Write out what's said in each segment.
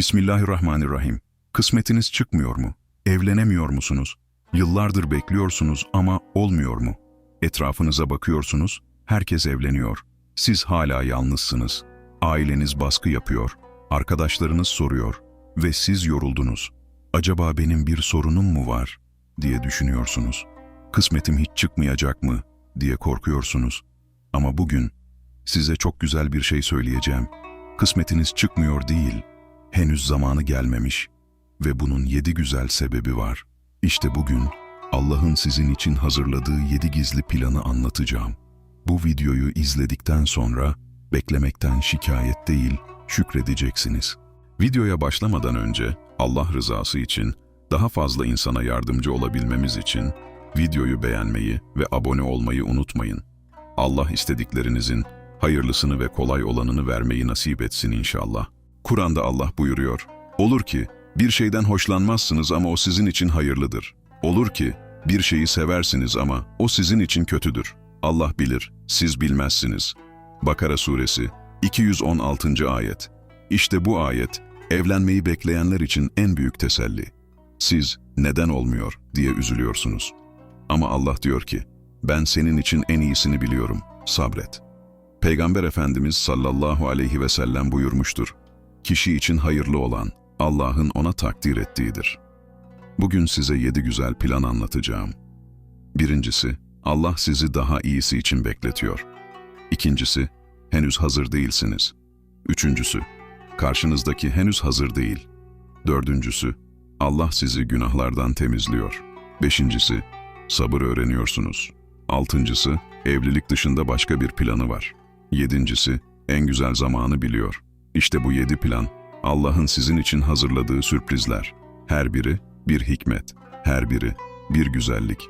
Bismillahirrahmanirrahim. Kısmetiniz çıkmıyor mu? Evlenemiyor musunuz? Yıllardır bekliyorsunuz ama olmuyor mu? Etrafınıza bakıyorsunuz, herkes evleniyor. Siz hala yalnızsınız. Aileniz baskı yapıyor. Arkadaşlarınız soruyor. Ve siz yoruldunuz. Acaba benim bir sorunum mu var? diye düşünüyorsunuz. Kısmetim hiç çıkmayacak mı? diye korkuyorsunuz. Ama bugün size çok güzel bir şey söyleyeceğim. Kısmetiniz çıkmıyor değil, henüz zamanı gelmemiş ve bunun yedi güzel sebebi var. İşte bugün Allah'ın sizin için hazırladığı yedi gizli planı anlatacağım. Bu videoyu izledikten sonra beklemekten şikayet değil, şükredeceksiniz. Videoya başlamadan önce Allah rızası için daha fazla insana yardımcı olabilmemiz için videoyu beğenmeyi ve abone olmayı unutmayın. Allah istediklerinizin hayırlısını ve kolay olanını vermeyi nasip etsin inşallah. Kur'an'da Allah buyuruyor, Olur ki bir şeyden hoşlanmazsınız ama o sizin için hayırlıdır. Olur ki bir şeyi seversiniz ama o sizin için kötüdür. Allah bilir, siz bilmezsiniz. Bakara Suresi 216. Ayet İşte bu ayet, evlenmeyi bekleyenler için en büyük teselli. Siz neden olmuyor diye üzülüyorsunuz. Ama Allah diyor ki, ben senin için en iyisini biliyorum, sabret. Peygamber Efendimiz sallallahu aleyhi ve sellem buyurmuştur. Kişi için hayırlı olan, Allah'ın ona takdir ettiğidir. Bugün size yedi güzel plan anlatacağım. Birincisi, Allah sizi daha iyisi için bekletiyor. İkincisi, henüz hazır değilsiniz. Üçüncüsü, karşınızdaki henüz hazır değil. Dördüncüsü, Allah sizi günahlardan temizliyor. Beşincisi, sabır öğreniyorsunuz. Altıncısı, evlilik dışında başka bir planı var. Yedincisi, en güzel zamanı biliyor. İşte bu yedi plan, Allah'ın sizin için hazırladığı sürprizler. Her biri bir hikmet, her biri bir güzellik.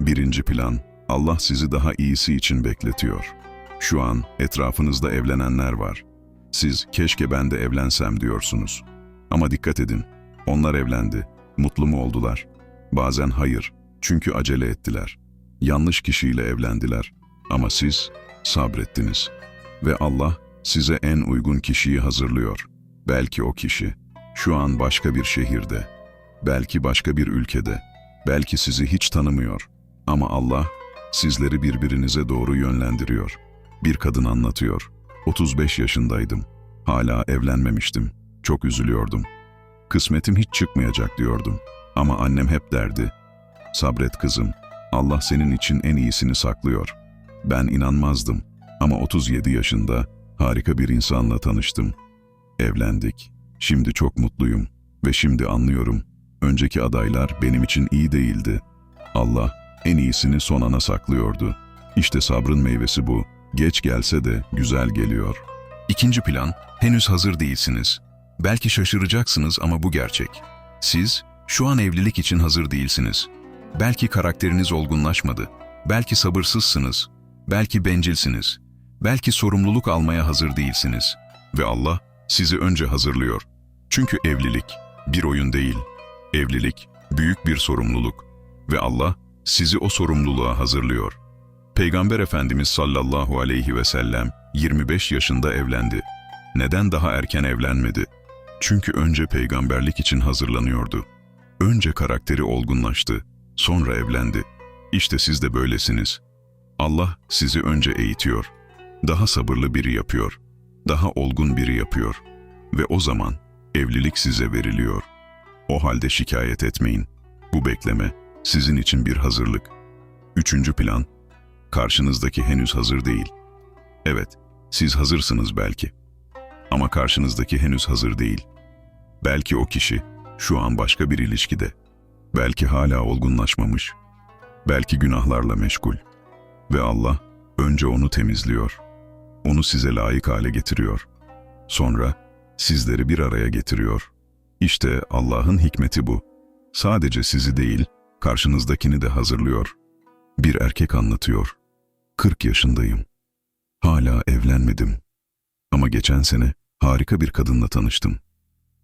Birinci plan, Allah sizi daha iyisi için bekletiyor. Şu an etrafınızda evlenenler var. Siz keşke ben de evlensem diyorsunuz. Ama dikkat edin, onlar evlendi, mutlu mu oldular? Bazen hayır, çünkü acele ettiler. Yanlış kişiyle evlendiler. Ama siz sabrettiniz. Ve Allah size en uygun kişiyi hazırlıyor. Belki o kişi şu an başka bir şehirde, belki başka bir ülkede, belki sizi hiç tanımıyor. Ama Allah sizleri birbirinize doğru yönlendiriyor. Bir kadın anlatıyor. 35 yaşındaydım. Hala evlenmemiştim. Çok üzülüyordum. Kısmetim hiç çıkmayacak diyordum. Ama annem hep derdi. Sabret kızım. Allah senin için en iyisini saklıyor. Ben inanmazdım. Ama 37 yaşında harika bir insanla tanıştım. Evlendik. Şimdi çok mutluyum ve şimdi anlıyorum. Önceki adaylar benim için iyi değildi. Allah en iyisini son ana saklıyordu. İşte sabrın meyvesi bu. Geç gelse de güzel geliyor. İkinci plan, henüz hazır değilsiniz. Belki şaşıracaksınız ama bu gerçek. Siz şu an evlilik için hazır değilsiniz. Belki karakteriniz olgunlaşmadı. Belki sabırsızsınız. Belki bencilsiniz. Belki sorumluluk almaya hazır değilsiniz. Ve Allah sizi önce hazırlıyor. Çünkü evlilik bir oyun değil. Evlilik büyük bir sorumluluk ve Allah sizi o sorumluluğa hazırlıyor. Peygamber Efendimiz sallallahu aleyhi ve sellem 25 yaşında evlendi. Neden daha erken evlenmedi? Çünkü önce peygamberlik için hazırlanıyordu. Önce karakteri olgunlaştı, sonra evlendi. İşte siz de böylesiniz. Allah sizi önce eğitiyor. Daha sabırlı biri yapıyor. Daha olgun biri yapıyor. Ve o zaman evlilik size veriliyor. O halde şikayet etmeyin. Bu bekleme sizin için bir hazırlık. Üçüncü plan, karşınızdaki henüz hazır değil. Evet, siz hazırsınız belki. Ama karşınızdaki henüz hazır değil. Belki o kişi şu an başka bir ilişkide. Belki hala olgunlaşmamış. Belki günahlarla meşgul. Ve Allah önce onu temizliyor. Onu size layık hale getiriyor. Sonra sizleri bir araya getiriyor. İşte Allah'ın hikmeti bu. Sadece sizi değil, karşınızdakini de hazırlıyor. Bir erkek anlatıyor. 40 yaşındayım. Hala evlenmedim. Ama geçen sene harika bir kadınla tanıştım.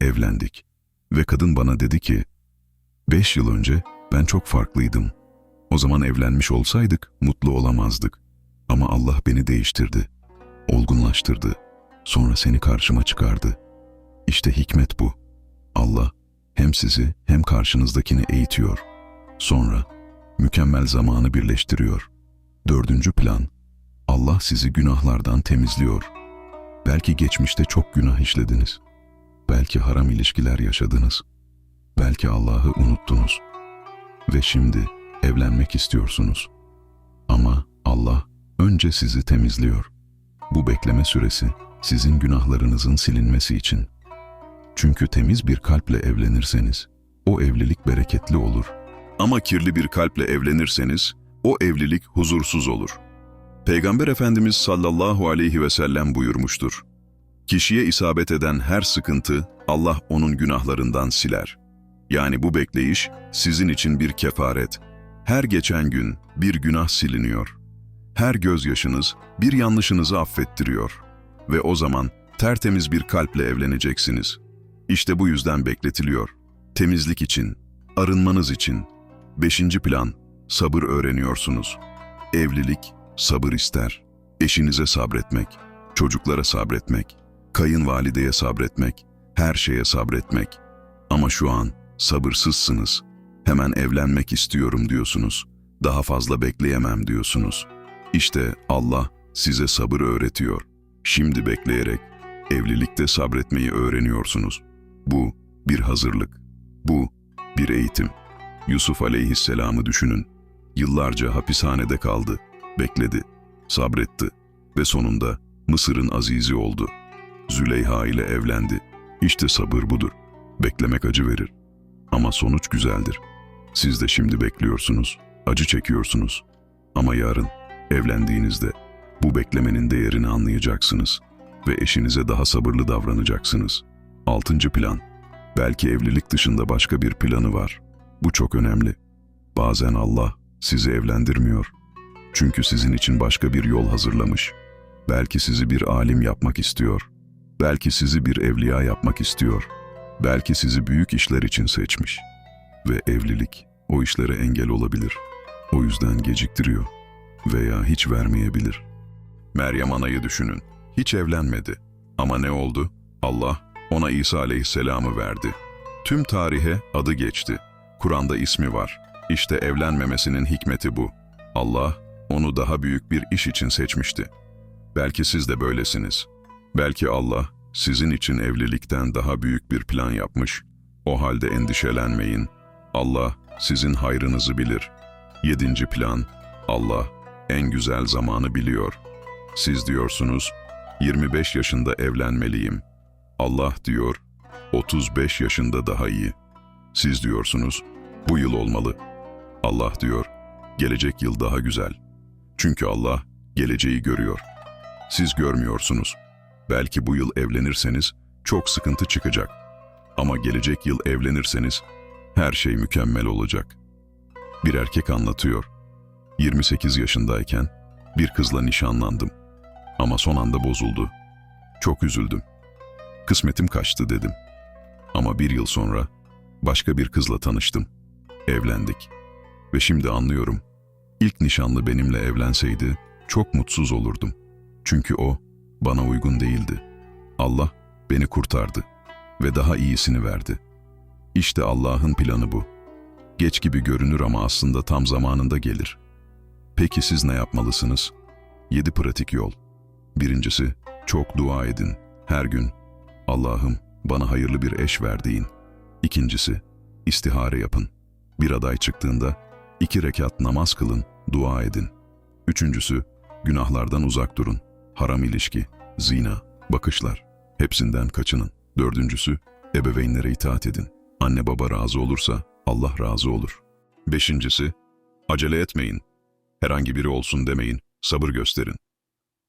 Evlendik. Ve kadın bana dedi ki, Beş yıl önce ben çok farklıydım. O zaman evlenmiş olsaydık mutlu olamazdık. Ama Allah beni değiştirdi. Olgunlaştırdı. Sonra seni karşıma çıkardı. İşte hikmet bu. hem sizi hem karşınızdakini eğitiyor. Sonra mükemmel zamanı birleştiriyor. Dördüncü plan, Allah sizi günahlardan temizliyor. Belki geçmişte çok günah işlediniz. Belki haram ilişkiler yaşadınız. Belki Allah'ı unuttunuz. Ve şimdi evlenmek istiyorsunuz. Ama Allah önce sizi temizliyor. Bu bekleme süresi sizin günahlarınızın silinmesi için. Çünkü temiz bir kalple evlenirseniz o evlilik bereketli olur. Ama kirli bir kalple evlenirseniz o evlilik huzursuz olur. Peygamber Efendimiz sallallahu aleyhi ve sellem buyurmuştur. Kişiye isabet eden her sıkıntı Allah onun günahlarından siler. Yani bu bekleyiş sizin için bir kefaret. Her geçen gün bir günah siliniyor. Her gözyaşınız bir yanlışınızı affettiriyor. Ve o zaman tertemiz bir kalple evleneceksiniz. İşte bu yüzden bekletiliyor. Temizlik için, arınmanız için. Beşinci plan, sabır öğreniyorsunuz. Evlilik, sabır ister. Eşinize sabretmek, çocuklara sabretmek, kayınvalideye sabretmek, her şeye sabretmek. Ama şu an sabırsızsınız. Hemen evlenmek istiyorum diyorsunuz. Daha fazla bekleyemem diyorsunuz. İşte Allah size sabır öğretiyor. Şimdi bekleyerek evlilikte sabretmeyi öğreniyorsunuz. Bu bir hazırlık. Bu bir eğitim. Yusuf aleyhisselamı düşünün. Yıllarca hapishanede kaldı, bekledi, sabretti ve sonunda Mısır'ın azizi oldu. Züleyha ile evlendi. İşte sabır budur. Beklemek acı verir. Ama sonuç güzeldir. Siz de şimdi bekliyorsunuz, acı çekiyorsunuz. Ama yarın evlendiğinizde bu beklemenin değerini anlayacaksınız ve eşinize daha sabırlı davranacaksınız. Altıncı plan. Belki evlilik dışında başka bir planı var. Bu çok önemli. Bazen Allah sizi evlendirmiyor. Çünkü sizin için başka bir yol hazırlamış. Belki sizi bir alim yapmak istiyor. Belki sizi bir evliya yapmak istiyor. Belki sizi büyük işler için seçmiş. Ve evlilik o işlere engel olabilir. O yüzden geciktiriyor. Veya hiç vermeyebilir. Meryem Ana'yı düşünün. Hiç evlenmedi. Ama ne oldu? Allah ona İsa aleyhisselamı verdi. Tüm tarihe adı geçti. Kur'an'da ismi var. İşte evlenmemesinin hikmeti bu. Allah onu daha büyük bir iş için seçmişti. Belki siz de böylesiniz. Belki Allah sizin için evlilikten daha büyük bir plan yapmış. O halde endişelenmeyin. Allah sizin hayrınızı bilir. Yedinci plan, Allah en güzel zamanı biliyor. Siz diyorsunuz, 25 yaşında evlenmeliyim. Allah diyor, 35 yaşında daha iyi. Siz diyorsunuz, bu yıl olmalı. Allah diyor, gelecek yıl daha güzel. Çünkü Allah geleceği görüyor. Siz görmüyorsunuz. Belki bu yıl evlenirseniz çok sıkıntı çıkacak. Ama gelecek yıl evlenirseniz her şey mükemmel olacak. Bir erkek anlatıyor. 28 yaşındayken bir kızla nişanlandım. Ama son anda bozuldu. Çok üzüldüm. Kısmetim kaçtı dedim. Ama bir yıl sonra başka bir kızla tanıştım. Evlendik. Ve şimdi anlıyorum. İlk nişanlı benimle evlenseydi çok mutsuz olurdum. Çünkü o bana uygun değildi. Allah beni kurtardı ve daha iyisini verdi. İşte Allah'ın planı bu. Geç gibi görünür ama aslında tam zamanında gelir. Peki siz ne yapmalısınız? 7 pratik yol. Birincisi, çok dua edin. Her gün, Allah'ım bana hayırlı bir eş ver deyin. İkincisi, istihare yapın. Bir aday çıktığında, iki rekat namaz kılın, dua edin. Üçüncüsü, günahlardan uzak durun. Haram ilişki, zina, bakışlar, hepsinden kaçının. Dördüncüsü, ebeveynlere itaat edin. Anne baba razı olursa Allah razı olur. Beşincisi, acele etmeyin. Herhangi biri olsun demeyin, sabır gösterin.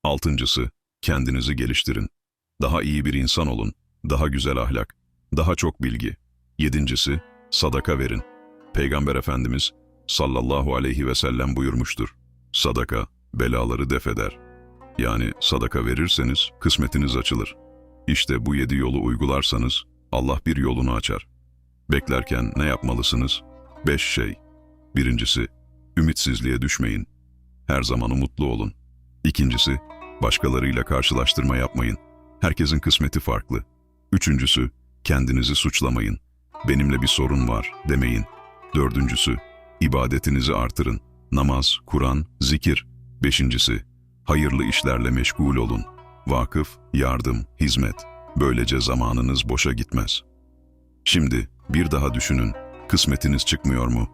Altıncısı, kendinizi geliştirin. Daha iyi bir insan olun, daha güzel ahlak, daha çok bilgi. Yedincisi, sadaka verin. Peygamber Efendimiz sallallahu aleyhi ve sellem buyurmuştur. Sadaka belaları defeder. Yani sadaka verirseniz kısmetiniz açılır. İşte bu yedi yolu uygularsanız Allah bir yolunu açar. Beklerken ne yapmalısınız? Beş şey. Birincisi, ümitsizliğe düşmeyin. Her zaman umutlu olun. İkincisi, başkalarıyla karşılaştırma yapmayın. Herkesin kısmeti farklı. Üçüncüsü, kendinizi suçlamayın. benimle bir sorun var demeyin. Dördüncüsü, ibadetinizi artırın. Namaz, Kur'an, zikir. Beşincisi, hayırlı işlerle meşgul olun. Vakıf, yardım, hizmet. Böylece zamanınız boşa gitmez. Şimdi bir daha düşünün. Kısmetiniz çıkmıyor mu?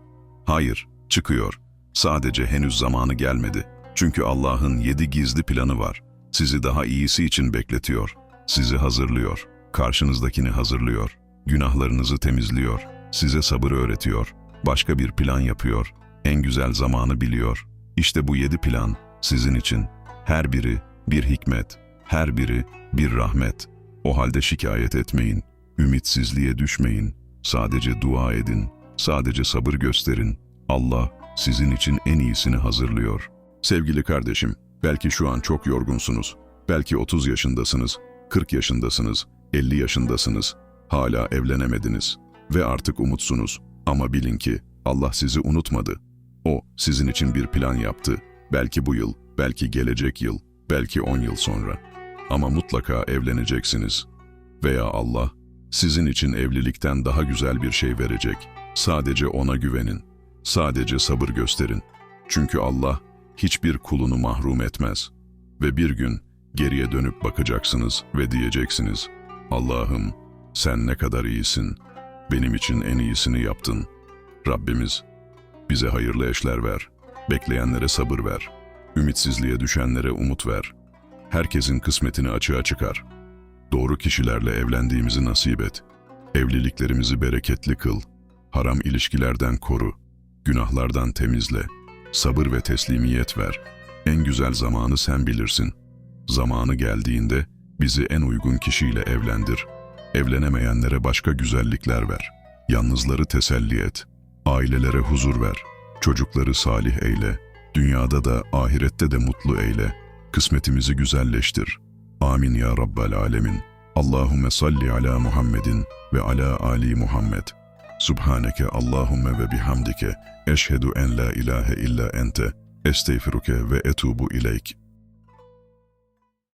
Hayır, çıkıyor. Sadece henüz zamanı gelmedi. Çünkü Allah'ın yedi gizli planı var. Sizi daha iyisi için bekletiyor. Sizi hazırlıyor. Karşınızdakini hazırlıyor. Günahlarınızı temizliyor. Size sabır öğretiyor. Başka bir plan yapıyor. En güzel zamanı biliyor. İşte bu yedi plan sizin için. Her biri bir hikmet. Her biri bir rahmet. O halde şikayet etmeyin. Ümitsizliğe düşmeyin. Sadece dua edin. Sadece sabır gösterin. Allah sizin için en iyisini hazırlıyor. Sevgili kardeşim, belki şu an çok yorgunsunuz. Belki 30 yaşındasınız, 40 yaşındasınız, 50 yaşındasınız. Hala evlenemediniz ve artık umutsunuz. Ama bilin ki Allah sizi unutmadı. O sizin için bir plan yaptı. Belki bu yıl, belki gelecek yıl, belki 10 yıl sonra. Ama mutlaka evleneceksiniz. Veya Allah sizin için evlilikten daha güzel bir şey verecek. Sadece ona güvenin. Sadece sabır gösterin. Çünkü Allah hiçbir kulunu mahrum etmez. Ve bir gün geriye dönüp bakacaksınız ve diyeceksiniz, Allah'ım sen ne kadar iyisin, benim için en iyisini yaptın. Rabbimiz bize hayırlı eşler ver, bekleyenlere sabır ver, ümitsizliğe düşenlere umut ver. Herkesin kısmetini açığa çıkar. Doğru kişilerle evlendiğimizi nasip et. Evliliklerimizi bereketli kıl. Haram ilişkilerden koru. Günahlardan temizle. Sabır ve teslimiyet ver. En güzel zamanı sen bilirsin. Zamanı geldiğinde bizi en uygun kişiyle evlendir. Evlenemeyenlere başka güzellikler ver. Yalnızları teselli et. Ailelere huzur ver. Çocukları salih eyle. Dünyada da ahirette de mutlu eyle. Kısmetimizi güzelleştir. Amin ya Rabbel Alemin. Allahümme salli ala Muhammedin ve ala Ali Muhammed. Subhaneke Allahümme ve bihamdike eşhedü en la ilahe illa ente estağfiruke ve etubu ileyk.